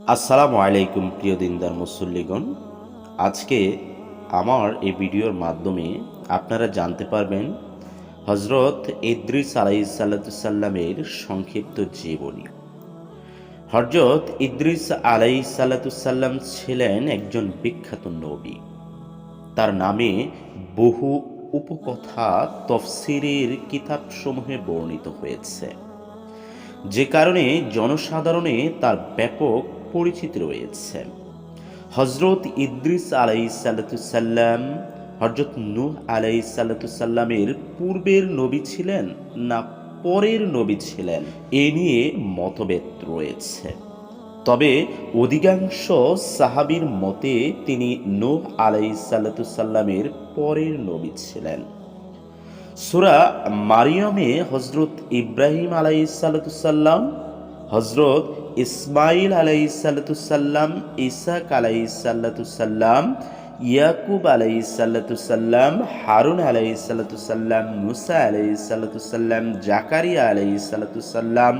আসসালামু আলাইকুম প্রিয় দিনদার মুসল্লিগণ। আজকে আমার এই ভিডিওর মাধ্যমে আপনারা জানতে পারবেন হজরত ইদ্রিস আলাই সাল্লাতুসাল্লামের সংক্ষিপ্ত জীবনী। হজরত ইদ্রিস আলাই সাল্লাতুসাল্লাম ছিলেন একজন বিখ্যাত নবী। তার নামে বহু উপকথা তফসিরের কিতাবসমূহে বর্ণিত হয়েছে। যে কারণে জনসাধারণে তার ব্যাপক পরিচিতি রয়েছে। হজরত ইদ্রিস আলাই সাল্লাতুসাল্লাম হজরত নূহ আলাই সাল্লাতুসাল্লামের পূর্বের নবী ছিলেন না পরের নবী ছিলেন? এ নিয়ে মতভেদ রয়েছে। তবে অধিকাংশ সাহাবির মতে তিনি নূহ আলাই সাল্লাতুসাল্লামের পরের নবী ছিলেন। সুরা মারিয়মে হজরত ইব্রাহিম আলাই সাল্লাতুসাল্লাম হজরত ইসমাইল আলাই সাল্লাতুসাল্লাম ইসাক আলাই সাল্লাতুসাল্লাম ইয়াকুব আলাই সাল্লাতুসাল্লাম হারুন আলাই সাল্লাতুসাল্লাম মুসা আলাই সাল্লাতুসাল্লাম জাকারিয়া আলাই সাল্লাতুসাল্লাম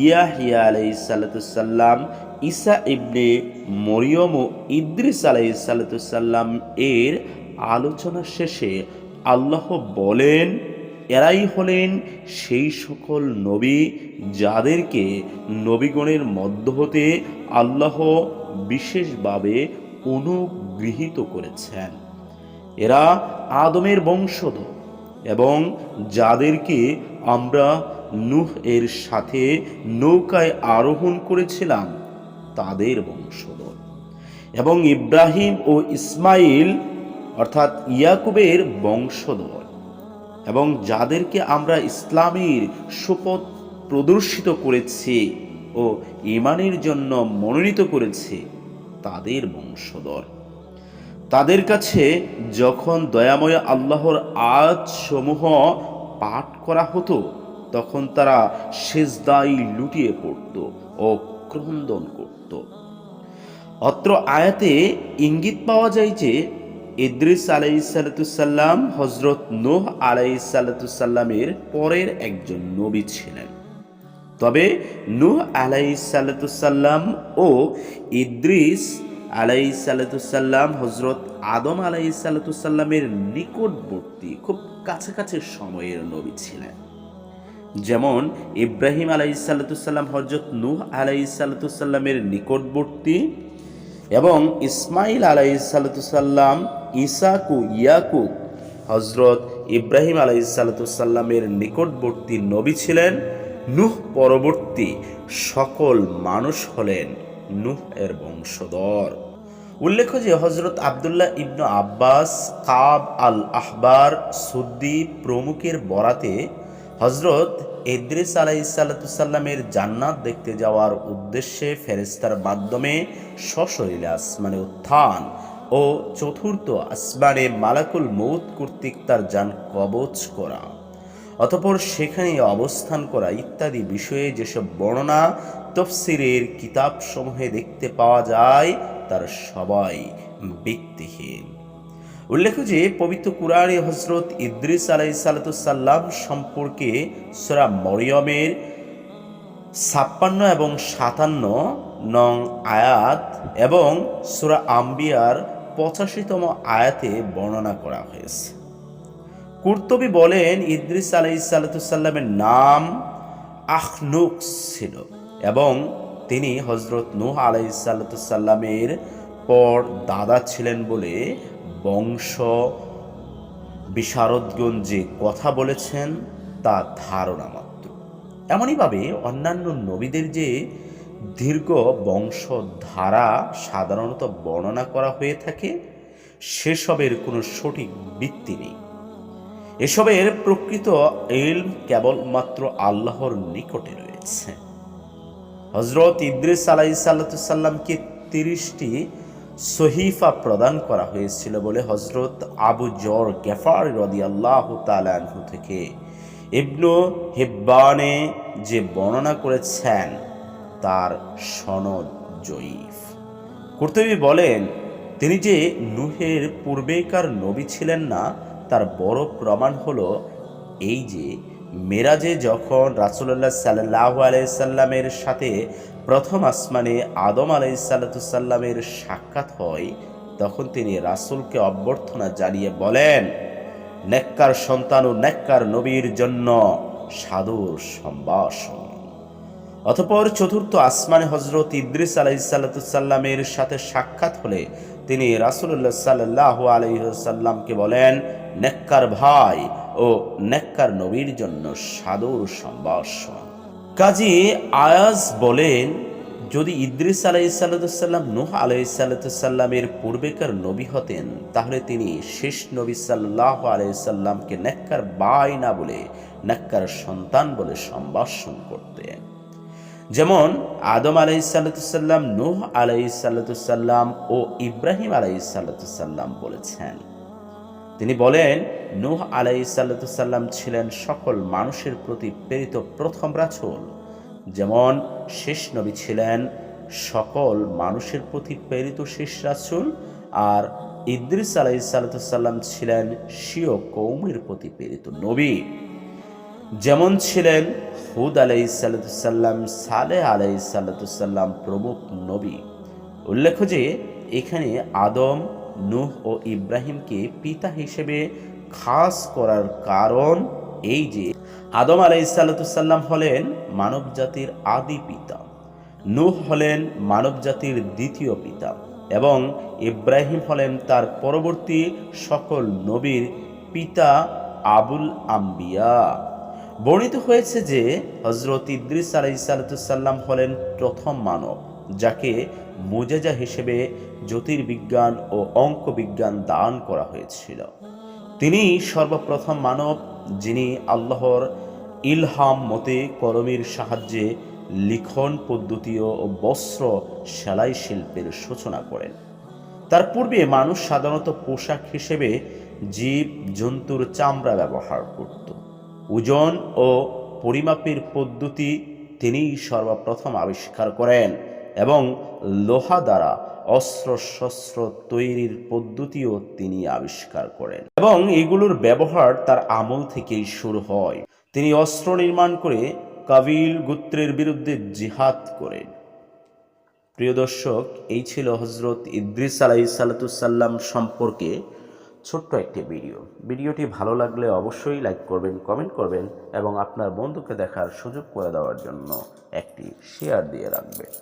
ইয়াহিয়া আলাই সাল্লাতুসাল্লাম ঈসা ইবনে মরিয়ম ও ইদ্রিস আলাই সাল্লাতুসাল্লাম এর আলোচনা শেষে আল্লাহ বলেন এরাই হলেন সেই সকল নবী যাদেরকে নবীগণের মধ্য হতে আল্লাহ বিশেষভাবে অনুগৃহীত করেছেন। এরা আদমের বংশধর এবং যাদেরকে আমরা নুহ এর সাথে নৌকায় আরোহণ করেছিলাম, তাদের বংশধর। এবং ইব্রাহিম ও ইসমাইল অর্থাৎ ইয়াকুবের বংশধর। এবং যাদেরকে আমরা ইসলামের শপথ প্রদর্শিত করেছি ও ইমানের জন্য মনোনীত করেছি, তাদের বংশধর। তাদের কাছে যখন দয়াময় আল্লাহর আজ সমূহ পাঠ করা হতো, তখন তারা সেজদাই লুটিয়ে পড়ত ও ক্রন্দন করত। অত্র আয়াতে ইঙ্গিত পাওয়া যায় যে ইদ্রিস আলাই সাল্লাতুসাল্লাম হজরত নোহ আলাই সাল্লাতুসাল্লামের পরের একজন নবী ছিলেন। তবে নূহ আলাই সাল্লাতুসাল্লাম ও ইদ্রিস আলাই সাল্লাতুসাল্লাম হজরত আদম আলাই সাল্লাতুসাল্লামের নিকটবর্তী খুব কাছাকাছি সময়ের নবী ছিলেন। যেমন ইব্রাহিম আলাই সাল্লাতুসাল্লাম হজরত নূহ আলাই সাল্লাতুসাল্লামের নিকটবর্তী এবং ইসমাইল আলাই সাল্লাতুসাল্লাম ইসাকু ইয়াকু হজরত ইব্রাহিম আলাই সাল্লাতুসাল্লামের নিকটবর্তী নবী ছিলেন। নুহ পরবর্তী সকল মানুষ হলেন নুহ এর বংশধর। উল্লেখ্য যে হজরত আবদুল্লাহ ইবনু আব্বাস, কাব আল আহবার সুদ্দি প্রমুখের বরাতে হজরত ইদ্রিস আলাই সাল্লাতুসাল্লামের জান্নাত দেখতে যাওয়ার উদ্দেশ্যে ফেরেস্তার মাধ্যমে সশরীরে আসমানে উত্থান ও চতুর্থ আসমানে মালাকুল মৌত কর্তৃক তার যান কবচ করা, অতপর সেখানে অবস্থান করা ইত্যাদি বিষয়ে যেসব বর্ণনা তফসিরের কিতাবসমূহে দেখতে পাওয়া যায়, তার সবাই ব্যক্তিহীন উল্লেখ্য যে পবিত্র কুরআনে হজরত ইদ্রিস আলাই সাল্লাম সম্পর্কে সোরা মরিয়মের ছাপ্পান্ন এবং সাতান্ন নং আয়াত এবং সুরা আম্বিয়ার পঁচাশিতম আয়াতে বর্ণনা করা হয়েছে। কুর্তবি বলেন ইদ্রিস আলাই সাল্লামের নাম আখনুক ছিল এবং তিনি হজরত নূহ আলাই সাল্লামের পর দাদা ছিলেন বলে বংশ বিশারদগণ যে কথা বলেছেন, তা ধারণা মাত্র। এমনইভাবে অন্যান্য নবীদের যে দীর্ঘ বংশধারা সাধারণত বর্ণনা করা হয়ে থাকে, সেসবের কোনো সঠিক ভিত্তি নেই। এসবের প্রকৃত এলম কেবলমাত্র আল্লাহর নিকটে রয়েছে। হজরত ইদ্রিস আলাই সাল্লাতুসাল্লামকে তিরিশটি সহিফা প্রদান করা হয়েছিল বলে হজরত আবু জর গেফার রদি আল্লাহ তালাহু থেকে। ইবনু হিব্বানে যে বর্ণনা করেছেন, তার সনদ জয়ীফ। কর্তবী বলেন, তিনি যে নুহের পূর্বেকার নবী ছিলেন না, তার বড় প্রমাণ হলো এই যে মেরাজে যখন রাসুল্লাহ সাল্লাহ আলাইসাল্লামের সাথে প্রথম আসমানে আদম আলাইসাল্লাতুসাল্লামের সাক্ষাৎ হয়, তখন তিনি রাসূলকে অভ্যর্থনা জানিয়ে বলেন, নেককার সন্তান ও নেককার নবীর জন্য সাদুর সম্ভাষণ। অতপর চতুর্থ আসমানে হজরত ইদ্রিস আলাইসাল্লাতুসাল্লামের সাথে সাক্ষাৎ হলে তিনি রাসুল্লাহ সাল্লাহ আলহিসাল্লামকে বলেন, নেককার ভাই ও নেককার নবীর জন্য সাদর সম্ভাষণ। কাজী আয়াজ বলেন, যদি ইদ্রিস আলাইসাল্লাম নুহ আলাইসাল্লামের পূর্বেকার নবী হতেন, তাহলে তিনি শেষ নবী সাল্লাহ আলাইসাল্লামকে নেককার বাই না বলে নেককার সন্তান বলে সম্ভাষণ করতেন। যেমন আদম আলাইসাল্লাম নূহ আলাইসাল্লাম ও ইব্রাহিম আলাইসাল্লাম বলেছেন। তিনি বলেন, নূহ আলাইসাল্লাম ছিলেন সকল মানুষের প্রতি প্রেরিত প্রথম রাসূল। যেমন শেষ নবী ছিলেন সকল মানুষের প্রতি প্রেরিত শেষ রাসূল আর ইদ্রিস আলাইসাল্লাম ছিলেন স্বীয় কৌমের প্রতি প্রেরিত নবী। যেমন ছিলেন হুদ আলাই সাল্লাম সালে আলাই সাল্লাম প্রমুখ নবী। উল্লেখ্য যে, এখানে আদম, নূহ ও ইব্রাহিমকে পিতা হিসেবে খাস করার কারণ এই যে, আদম আলাই সাল্লাম হলেন মানব জাতির আদি পিতা। নূহ হলেন মানব জাতির দ্বিতীয় পিতা এবং ইব্রাহিম হলেন তার পরবর্তী সকল নবীর পিতা আবুল আম্বিয়া। বর্ণিত হয়েছে যে হজরত ইদ্রিস আলাইসাল্লাম হলেন প্রথম মানব, যাকে মুজেজা হিসেবে জ্যোতির্বিজ্ঞান ও অঙ্ক বিজ্ঞান দান করা হয়েছিল। তিনি সর্বপ্রথম মানব, যিনি আল্লাহর ইলহাম মতে কলমের সাহায্যে লিখন পদ্ধতি ও বস্ত্র সেলাই শিল্পের সূচনা করেন। তার পূর্বে মানুষ সাধারণত পোশাক হিসেবে জীব জন্তুর চামড়া ব্যবহার করত। ওজন ও পরিমাপের পদ্ধতি তিনি সর্বপ্রথম আবিষ্কার করেন এবং লোহা দ্বারা অস্ত্র শস্ত্র তৈরির পদ্ধতিও তিনি আবিষ্কার করেন। এবং এগুলোর ব্যবহার তার আমল থেকেই শুরু হয়। তিনি অস্ত্র নির্মাণ করে কাবিল গোত্রের বিরুদ্ধে জিহাদ করেন। প্রিয় দর্শক, এই ছিল হজরত ইদ্রিস আলাই সাল্লাতুসাল্লাম সম্পর্কে ছোট্ট একটি ভিডিও। ভিডিওটি ভালো লাগলে অবশ্যই লাইক করবেন, কমেন্ট করবেন এবং আপনার বন্ধুকে দেখার সুযোগ করে দেওয়ার জন্য একটি শেয়ার দিয়ে রাখবেন